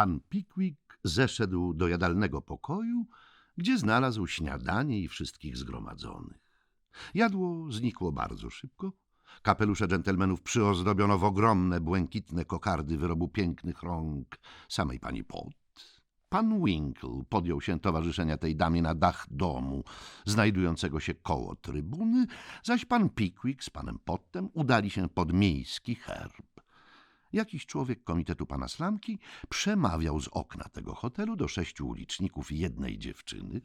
Pan Pickwick zeszedł do jadalnego pokoju, gdzie znalazł śniadanie i wszystkich zgromadzonych. Jadło znikło bardzo szybko. Kapelusze dżentelmenów przyozdobiono w ogromne, błękitne kokardy wyrobu pięknych rąk samej pani Pot. Pan Winkle podjął się towarzyszenia tej damie na dach domu, znajdującego się koło trybuny, zaś pan Pickwick z panem Pottem udali się pod miejski herb. Jakiś człowiek komitetu pana Slamki przemawiał z okna tego hotelu do sześciu uliczników i jednej dziewczyny,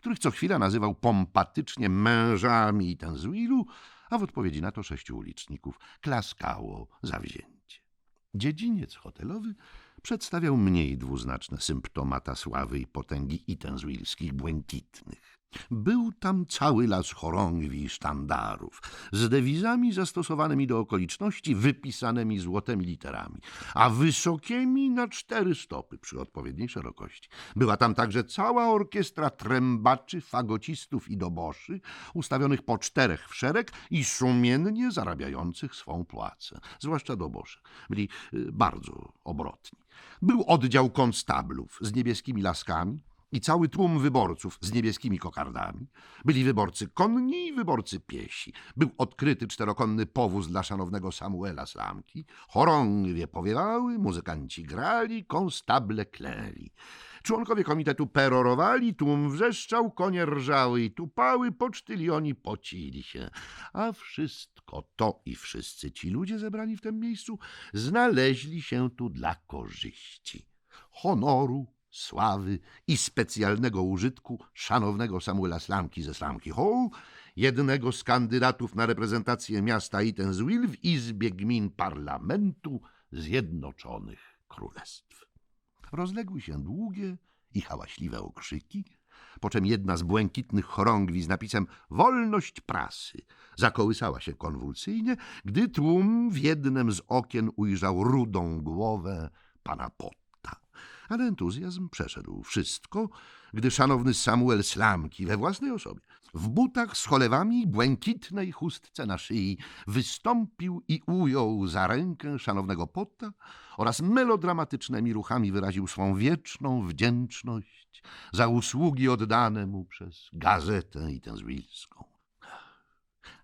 których co chwila nazywał pompatycznie mężami Tenzwilu, a w odpowiedzi na to sześciu uliczników klaskało zawzięcie. Dziedziniec hotelowy przedstawiał mniej dwuznaczne symptomata sławy i potęgi itenzwilskich błękitnych. Był tam cały las chorągwi i sztandarów, z dewizami zastosowanymi do okoliczności wypisanymi złotymi literami, a wysokimi na cztery stopy przy odpowiedniej szerokości. Była tam także cała orkiestra trębaczy, fagocistów i doboszy, ustawionych po czterech w szereg i sumiennie zarabiających swą płacę, zwłaszcza dobosze. Byli y, bardzo obrotni. Był oddział konstablów z niebieskimi laskami, i cały tłum wyborców z niebieskimi kokardami. Byli wyborcy konni i wyborcy piesi. Był odkryty czterokonny powóz dla szanownego Samuela Slamki. Chorągwie powiewały, muzykanci grali, konstable kleli. Członkowie komitetu perorowali, tłum wrzeszczał, konie rżały i tupały, pocztylioni pocili się. A wszystko to i wszyscy ci ludzie zebrani w tym miejscu znaleźli się tu dla korzyści, honoru, sławy i specjalnego użytku szanownego Samuela Slamki ze Slamki Hall, jednego z kandydatów na reprezentację miasta Eatanswill w Izbie Gmin Parlamentu Zjednoczonych Królestw. Rozległy się długie i hałaśliwe okrzyki, po czym jedna z błękitnych chorągwi z napisem Wolność prasy zakołysała się konwulsyjnie, gdy tłum w jednym z okien ujrzał rudą głowę pana Potta. Ale entuzjazm przeszedł wszystko, gdy szanowny Samuel Slamki we własnej osobie, w butach z cholewami, błękitnej chustce na szyi, wystąpił i ujął za rękę szanownego Potta oraz melodramatycznymi ruchami wyraził swą wieczną wdzięczność za usługi oddane mu przez gazetę i tę zwilską.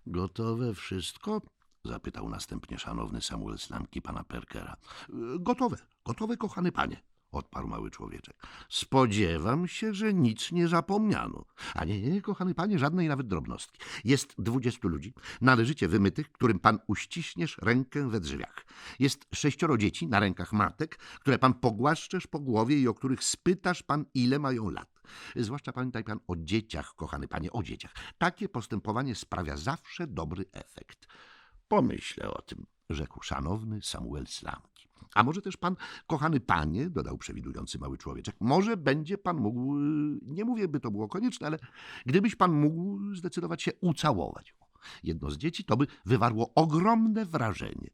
Gotowe wszystko? zapytał następnie szanowny Samuel Slamki pana Perkera. Gotowe, gotowe, kochany panie, odparł mały człowieczek. Spodziewam się, że nic nie zapomniano. A nie, nie, kochany panie, żadnej nawet drobnostki. Jest dwudziestu ludzi, należycie wymytych, którym pan uściśniesz rękę we drzwiach. Jest sześcioro dzieci na rękach matek, które pan pogłaszczesz po głowie i o których spytasz pan, ile mają lat. Zwłaszcza pamiętaj pan o dzieciach, kochany panie, o dzieciach. Takie postępowanie sprawia zawsze dobry efekt. Pomyślę o tym, rzekł szanowny Samuel Slamki. A może też pan, kochany panie, dodał przewidujący mały człowieczek, może będzie pan mógł, nie mówię, by to było konieczne, ale gdybyś pan mógł zdecydować się ucałować jedno z dzieci, to by wywarło ogromne wrażenie.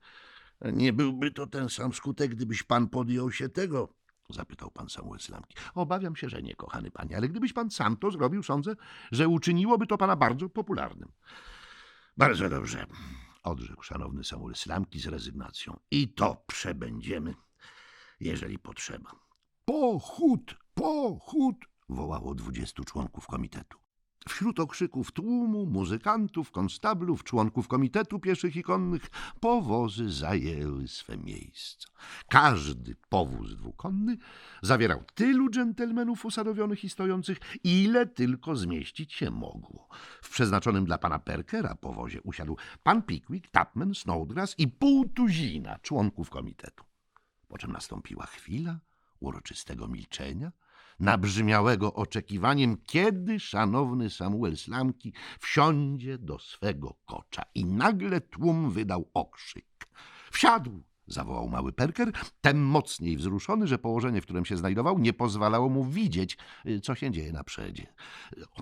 Nie byłby to ten sam skutek, gdybyś pan podjął się tego, zapytał pan Samuel Slamki. Obawiam się, że nie, kochany panie, ale gdybyś pan sam to zrobił, sądzę, że uczyniłoby to pana bardzo popularnym. Bardzo dobrze, odrzekł szanowny Samuel Slamki z rezygnacją. I to przebędziemy, jeżeli potrzeba. Pochód, pochód! wołało dwudziestu członków komitetu. Wśród okrzyków tłumu, muzykantów, konstablów, członków komitetu pieszych i konnych, powozy zajęły swe miejsca. Każdy powóz dwukonny zawierał tylu dżentelmenów usadowionych i stojących, ile tylko zmieścić się mogło. W przeznaczonym dla pana Perkera powozie usiadł pan Pickwick, Tapman, Snowgrass i pół tuzina członków komitetu. Po czym nastąpiła chwila uroczystego milczenia, nabrzmiałego oczekiwaniem, kiedy szanowny Samuel Slamki wsiądzie do swego kocza. I nagle tłum wydał okrzyk. Wsiadł! zawołał mały Perker, tem mocniej wzruszony, że położenie, w którym się znajdował, nie pozwalało mu widzieć, co się dzieje na przedzie.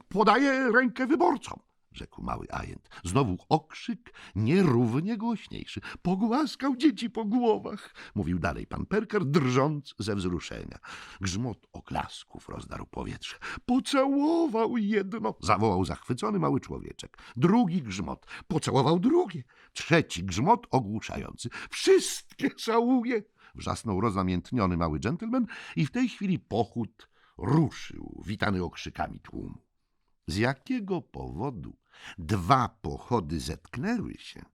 Podaję rękę wyborcom! Rzekł mały ajent. Znowu okrzyk, nierównie głośniejszy. Pogłaskał dzieci po głowach, mówił dalej pan Perker, drżąc ze wzruszenia. Grzmot oklasków rozdarł powietrze. Pocałował jedno, zawołał zachwycony mały człowieczek. Drugi grzmot, pocałował drugie. Trzeci grzmot ogłuszający. Wszystkie całuje, wrzasnął roznamiętniony mały dżentelmen i w tej chwili pochód ruszył, witany okrzykami tłumu. Z jakiego powodu dwa pochody zetknęły się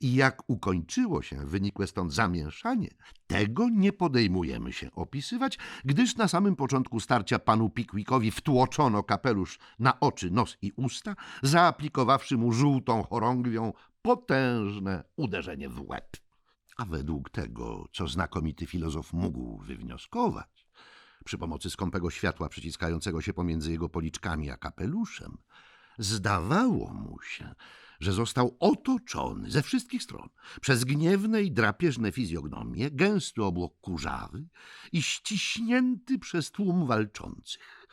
i jak ukończyło się wynikłe stąd zamieszanie, tego nie podejmujemy się opisywać, gdyż na samym początku starcia panu Pikwikowi wtłoczono kapelusz na oczy, nos i usta, zaaplikowawszy mu żółtą chorągwią potężne uderzenie w łeb. A według tego, co znakomity filozof mógł wywnioskować, przy pomocy skąpego światła przyciskającego się pomiędzy jego policzkami a kapeluszem, zdawało mu się, że został otoczony ze wszystkich stron przez gniewne i drapieżne fizjognomie, gęsty obłok kurzawy i ściśnięty przez tłum walczących.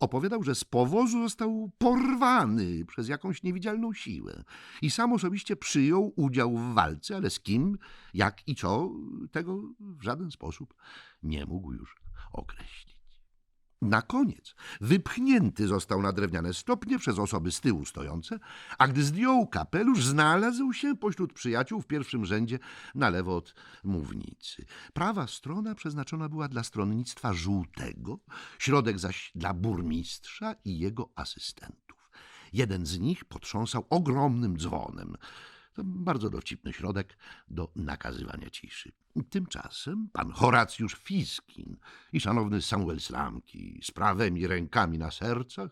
Opowiadał, że z powozu został porwany przez jakąś niewidzialną siłę i sam osobiście przyjął udział w walce, ale z kim, jak i co, tego w żaden sposób nie mógł już określić. Na koniec wypchnięty został na drewniane stopnie przez osoby z tyłu stojące, a gdy zdjął kapelusz, znalazł się pośród przyjaciół w pierwszym rzędzie na lewo od mównicy. Prawa strona przeznaczona była dla stronnictwa żółtego, środek zaś dla burmistrza i jego asystentów. Jeden z nich potrząsał ogromnym dzwonem. To bardzo dowcipny środek do nakazywania ciszy. Tymczasem pan Horacjusz Fiskin i szanowny Samuel Slamki z prawymi rękami na sercach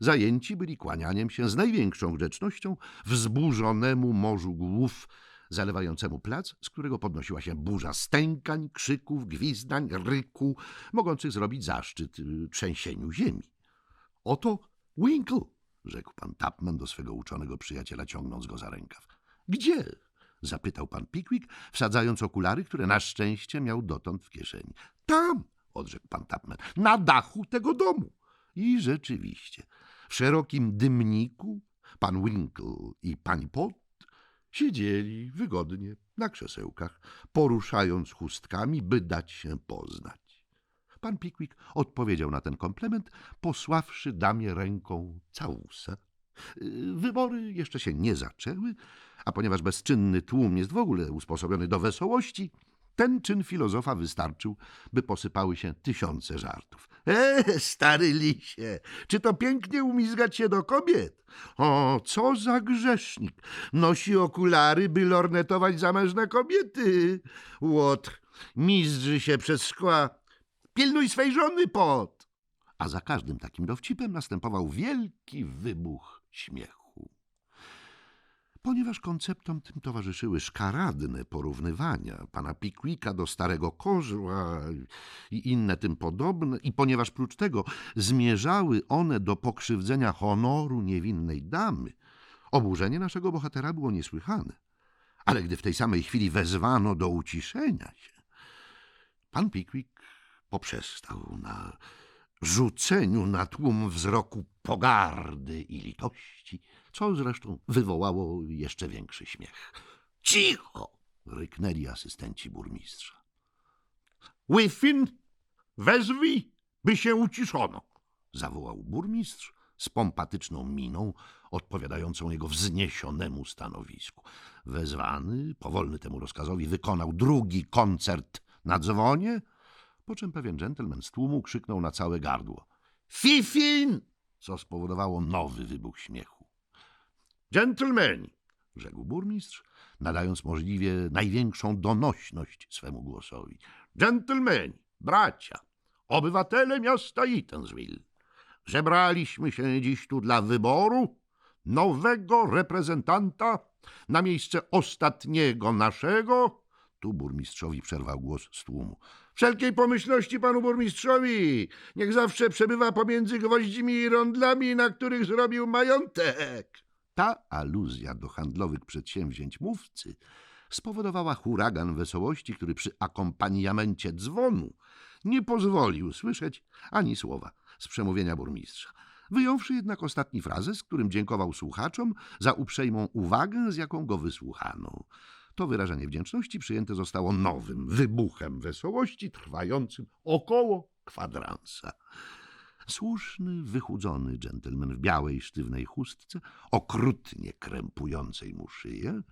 zajęci byli kłanianiem się z największą grzecznością wzburzonemu morzu głów zalewającemu plac, z którego podnosiła się burza stękań, krzyków, gwizdań, ryku, mogących zrobić zaszczyt y, trzęsieniu ziemi. Oto Winkle, rzekł pan Tapman do swego uczonego przyjaciela, ciągnąc go za rękaw. Gdzie? zapytał pan Pickwick, wsadzając okulary, które na szczęście miał dotąd w kieszeni. Tam, odrzekł pan Tapman, na dachu tego domu. I rzeczywiście, w szerokim dymniku pan Winkle i pani Pot siedzieli wygodnie na krzesełkach, poruszając chustkami, by dać się poznać. Pan Pickwick odpowiedział na ten komplement, posławszy damie ręką całusa. Y, Wybory jeszcze się nie zaczęły, a ponieważ bezczynny tłum jest w ogóle usposobiony do wesołości, ten czyn filozofa wystarczył, by posypały się tysiące żartów. E, stary lisie, czy to pięknie umizgać się do kobiet? O, co za grzesznik! Nosi okulary, by lornetować zamężne kobiety. Łotr, mizdrzy się przez szkła. Pilnuj swej żony, pot! A za każdym takim dowcipem następował wielki wybuch śmiechu. Ponieważ konceptom tym towarzyszyły szkaradne porównywania pana Pickwicka do starego kozła i inne tym podobne, i ponieważ prócz tego zmierzały one do pokrzywdzenia honoru niewinnej damy, oburzenie naszego bohatera było niesłychane. Ale gdy w tej samej chwili wezwano do uciszenia się, pan Pickwick poprzestał na rzuceniu na tłum wzroku pogardy i litości, co zresztą wywołało jeszcze większy śmiech. Cicho! ryknęli asystenci burmistrza. Łyfin, wezwij, by się uciszono, zawołał burmistrz z pompatyczną miną, odpowiadającą jego wzniesionemu stanowisku. Wezwany, powolny temu rozkazowi, wykonał drugi koncert na dzwonie, po czym pewien dżentelmen z tłumu krzyknął na całe gardło. Fifin! co spowodowało nowy wybuch śmiechu. Dżentelmeni, rzekł burmistrz, nadając możliwie największą donośność swemu głosowi. Dżentelmeni, bracia, obywatele miasta Eatansville, zebraliśmy się dziś tu dla wyboru nowego reprezentanta na miejsce ostatniego naszego. Tu burmistrzowi przerwał głos z tłumu. Wszelkiej pomyślności panu burmistrzowi. Niech zawsze przebywa pomiędzy gwoździmi i rondlami, na których zrobił majątek. Ta aluzja do handlowych przedsięwzięć mówcy spowodowała huragan wesołości, który przy akompaniamencie dzwonu nie pozwolił słyszeć ani słowa z przemówienia burmistrza. Wyjąwszy jednak ostatni frazes, którym dziękował słuchaczom za uprzejmą uwagę, z jaką go wysłuchano. To wyrażenie wdzięczności przyjęte zostało nowym wybuchem wesołości trwającym około kwadransa. Słuszny, wychudzony dżentelmen w białej, sztywnej chustce, okrutnie krępującej mu szyję,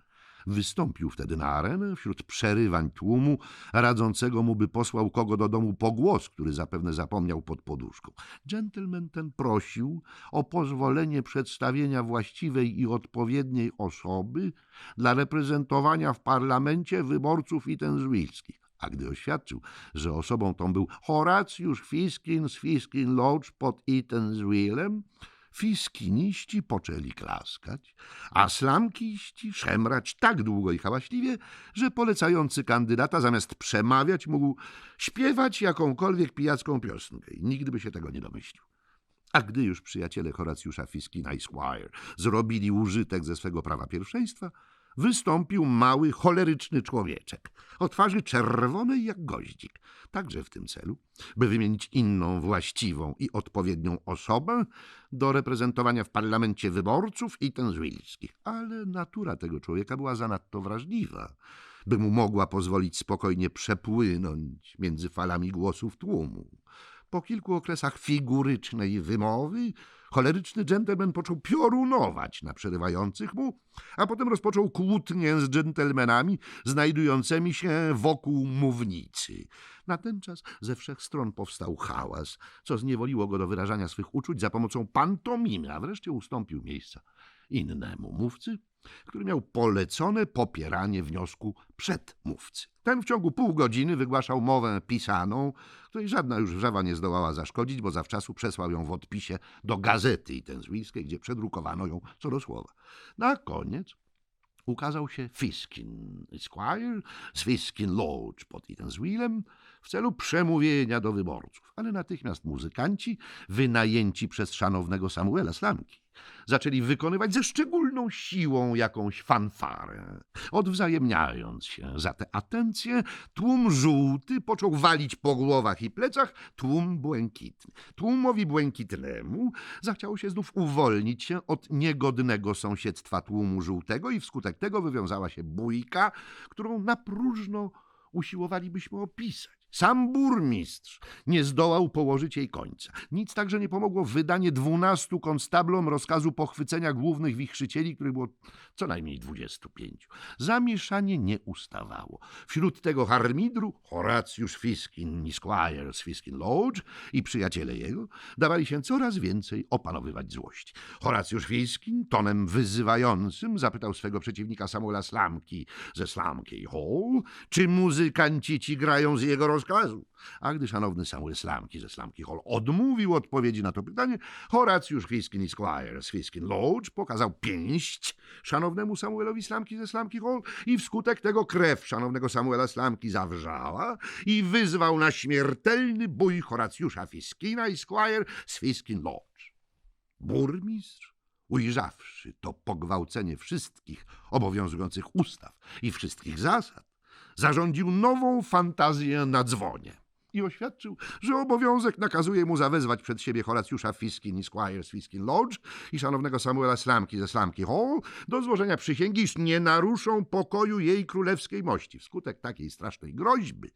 Wystąpił wtedy na arenę wśród przerywań tłumu, radzącego mu, by posłał kogo do domu po głos, który zapewne zapomniał pod poduszką. Gentleman ten prosił o pozwolenie przedstawienia właściwej i odpowiedniej osoby dla reprezentowania w parlamencie wyborców itenswilskich. A gdy oświadczył, że osobą tą był Horacjusz Fiskin z Fiskin Lodge pod Itenswillem, Fiskiniści poczęli klaskać, a slamkiści szemrać tak długo i hałaśliwie, że polecający kandydata zamiast przemawiać mógł śpiewać jakąkolwiek pijacką piosenkę i nigdy by się tego nie domyślił. A gdy już przyjaciele Horacjusza Fiskina i Squire zrobili użytek ze swego prawa pierwszeństwa, wystąpił mały, choleryczny człowieczek, o twarzy czerwonej jak goździk, także w tym celu, by wymienić inną właściwą i odpowiednią osobę do reprezentowania w parlamencie wyborców i tenzwilskich. Ale natura tego człowieka była zanadto wrażliwa, by mu mogła pozwolić spokojnie przepłynąć między falami głosów tłumu. Po kilku okresach figurycznej wymowy choleryczny dżentelmen począł piorunować na przerywających mu, a potem rozpoczął kłótnię z dżentelmenami znajdującymi się wokół mównicy. Na ten czas ze wszech stron powstał hałas, co zniewoliło go do wyrażania swych uczuć za pomocą pantomimy, a wreszcie ustąpił miejsca innemu mówcy, który miał polecone popieranie wniosku przedmówcy. Ten w ciągu pół godziny wygłaszał mowę pisaną, której żadna już wrzawa nie zdołała zaszkodzić, bo zawczasu przesłał ją w odpisie do gazety itenswilskiej, gdzie przedrukowano ją co do słowa. Na koniec ukazał się Fiskin Esquire z Fiskin Lodge pod Itenswillem w celu przemówienia do wyborców, ale natychmiast muzykanci, wynajęci przez szanownego Samuela Slamki, zaczęli wykonywać ze szczególną siłą jakąś fanfarę. Odwzajemniając się za tę atencję, tłum żółty począł walić po głowach i plecach tłum błękitny. Tłumowi błękitnemu zachciało się znów uwolnić się od niegodnego sąsiedztwa tłumu żółtego i wskutek tego wywiązała się bójka, którą na próżno usiłowalibyśmy opisać. Sam burmistrz nie zdołał położyć jej końca. Nic także nie pomogło wydanie dwunastu konstablom rozkazu pochwycenia głównych wichrzycieli, których było co najmniej dwudziestu pięciu. Zamieszanie nie ustawało. Wśród tego harmidru Horacjusz Fiskin i Squire z Fiskin Lodge i przyjaciele jego dawali się coraz więcej opanowywać złości. Horacjusz Fiskin tonem wyzywającym zapytał swego przeciwnika Samuela Slamki ze Slamkiej Hall, czy muzykanci ci grają z jego rozkazu? A gdy szanowny Samuel Slamki ze Slamki Hall odmówił odpowiedzi na to pytanie, Horacjusz Fiskin i Squire z Fiskin Lodge pokazał pięść szanownemu Samuelowi Slamki ze Slamki Hall i wskutek tego krew szanownego Samuela Slamki zawrzała i wyzwał na śmiertelny bój Horacjusza Fiskina i Squire z Fiskin Lodge. Burmistrz ujrzawszy to pogwałcenie wszystkich obowiązujących ustaw i wszystkich zasad, zarządził nową fantazję na dzwonie i oświadczył, że obowiązek nakazuje mu zawezwać przed siebie Horacjusza Fiskin i Squire z Fiskin Lodge i szanownego Samuela Slamki ze Slamki Hall do złożenia przysięgi, iż nie naruszą pokoju jej królewskiej mości. Wskutek takiej strasznej groźby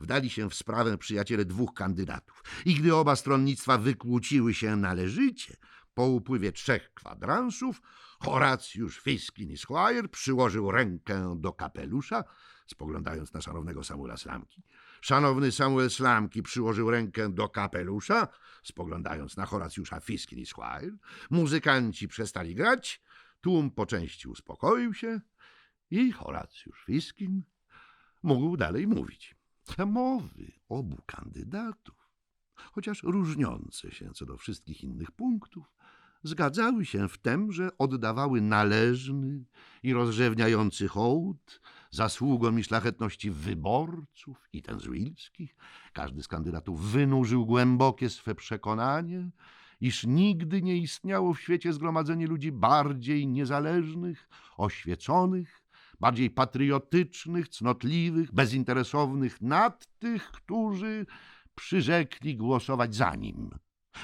wdali się w sprawę przyjaciele dwóch kandydatów i gdy oba stronnictwa wykłóciły się należycie, po upływie trzech kwadransów Horacjusz Fiskin i Squire przyłożył rękę do kapelusza, spoglądając na szanownego Samuela Slamki. Szanowny Samuel Slamki przyłożył rękę do kapelusza, spoglądając na Horacjusza Fiskin i Squire. Muzykanci przestali grać, tłum po części uspokoił się i Horacjusz Fiskin mógł dalej mówić. Mowy obu kandydatów, chociaż różniące się co do wszystkich innych punktów, zgadzały się w tem, że oddawały należny i rozrzewniający hołd zasługom i szlachetności wyborców i tenzwilskich. Każdy z kandydatów wynurzył głębokie swe przekonanie, iż nigdy nie istniało w świecie zgromadzenie ludzi bardziej niezależnych, oświeconych, bardziej patriotycznych, cnotliwych, bezinteresownych nad tych, którzy przyrzekli głosować za nim.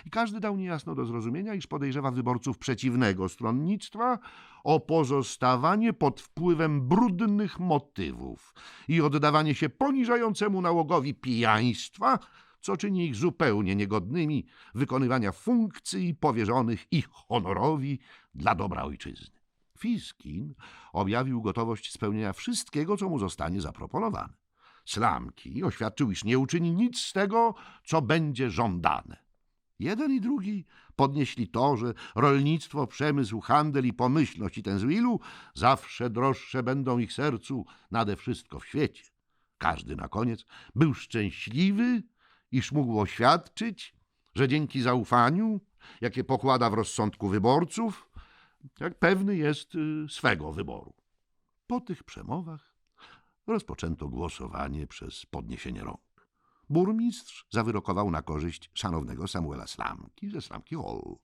I każdy dał niejasno do zrozumienia, iż podejrzewa wyborców przeciwnego stronnictwa o pozostawanie pod wpływem brudnych motywów i oddawanie się poniżającemu nałogowi pijaństwa, co czyni ich zupełnie niegodnymi wykonywania funkcji powierzonych ich honorowi dla dobra ojczyzny. Fiskin objawił gotowość spełnienia wszystkiego, co mu zostanie zaproponowane. Slamki oświadczył, iż nie uczyni nic z tego, co będzie żądane. Jeden i drugi podnieśli to, że rolnictwo, przemysł, handel i pomyślność i ten z zawsze droższe będą ich sercu nade wszystko w świecie. Każdy na koniec był szczęśliwy, iż mógł oświadczyć, że dzięki zaufaniu, jakie pokłada w rozsądku wyborców, jak pewny jest y, swego wyboru. Po tych przemowach rozpoczęto głosowanie przez podniesienie rąk. Burmistrz zawyrokował na korzyść szanownego Samuela Slamki ze Slamki Hall.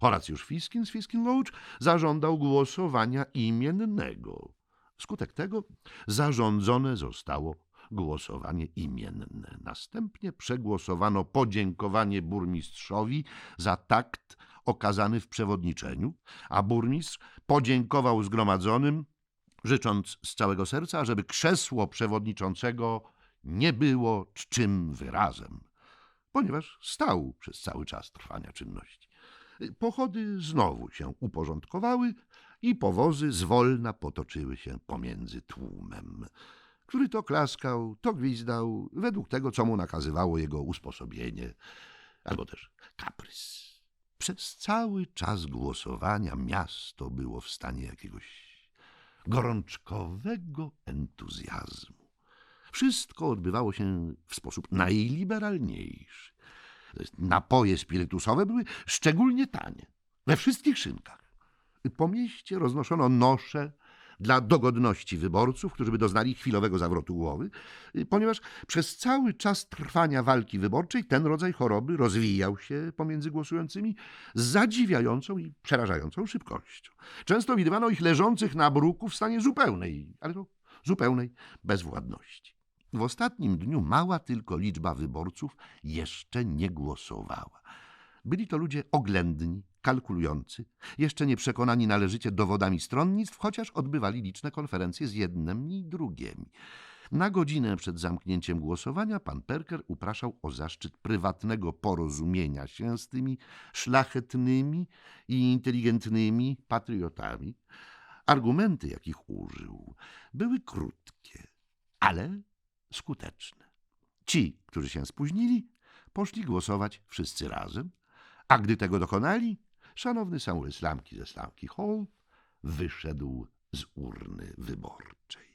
Horacjusz Fiskin z Fiskin Lodge zażądał głosowania imiennego. Skutek tego zarządzone zostało głosowanie imienne. Następnie przegłosowano podziękowanie burmistrzowi za takt okazany w przewodniczeniu, a burmistrz podziękował zgromadzonym, życząc z całego serca, żeby krzesło przewodniczącego nie było czczym wyrazem, ponieważ stał przez cały czas trwania czynności. Pochody znowu się uporządkowały i powozy zwolna potoczyły się pomiędzy tłumem, który to klaskał, to gwizdał, według tego, co mu nakazywało jego usposobienie, albo też kaprys. Przez cały czas głosowania miasto było w stanie jakiegoś gorączkowego entuzjazmu. Wszystko odbywało się w sposób najliberalniejszy. Napoje spirytusowe były szczególnie tanie, we wszystkich szynkach. Po mieście roznoszono nosze dla dogodności wyborców, którzy by doznali chwilowego zawrotu głowy, ponieważ przez cały czas trwania walki wyborczej ten rodzaj choroby rozwijał się pomiędzy głosującymi z zadziwiającą i przerażającą szybkością. Często widywano ich leżących na bruku w stanie zupełnej, ale to zupełnej bezwładności. W ostatnim dniu mała tylko liczba wyborców jeszcze nie głosowała. Byli to ludzie oględni, kalkulujący, jeszcze nie przekonani należycie dowodami stronnictw, chociaż odbywali liczne konferencje z jednym i drugim. Na godzinę przed zamknięciem głosowania pan Perker upraszał o zaszczyt prywatnego porozumienia się z tymi szlachetnymi i inteligentnymi patriotami. Argumenty, jakich użył, były krótkie, ale skuteczne. Ci, którzy się spóźnili, poszli głosować wszyscy razem, a gdy tego dokonali, szanowny Samuel Slamki ze Slamki Hall wyszedł z urny wyborczej.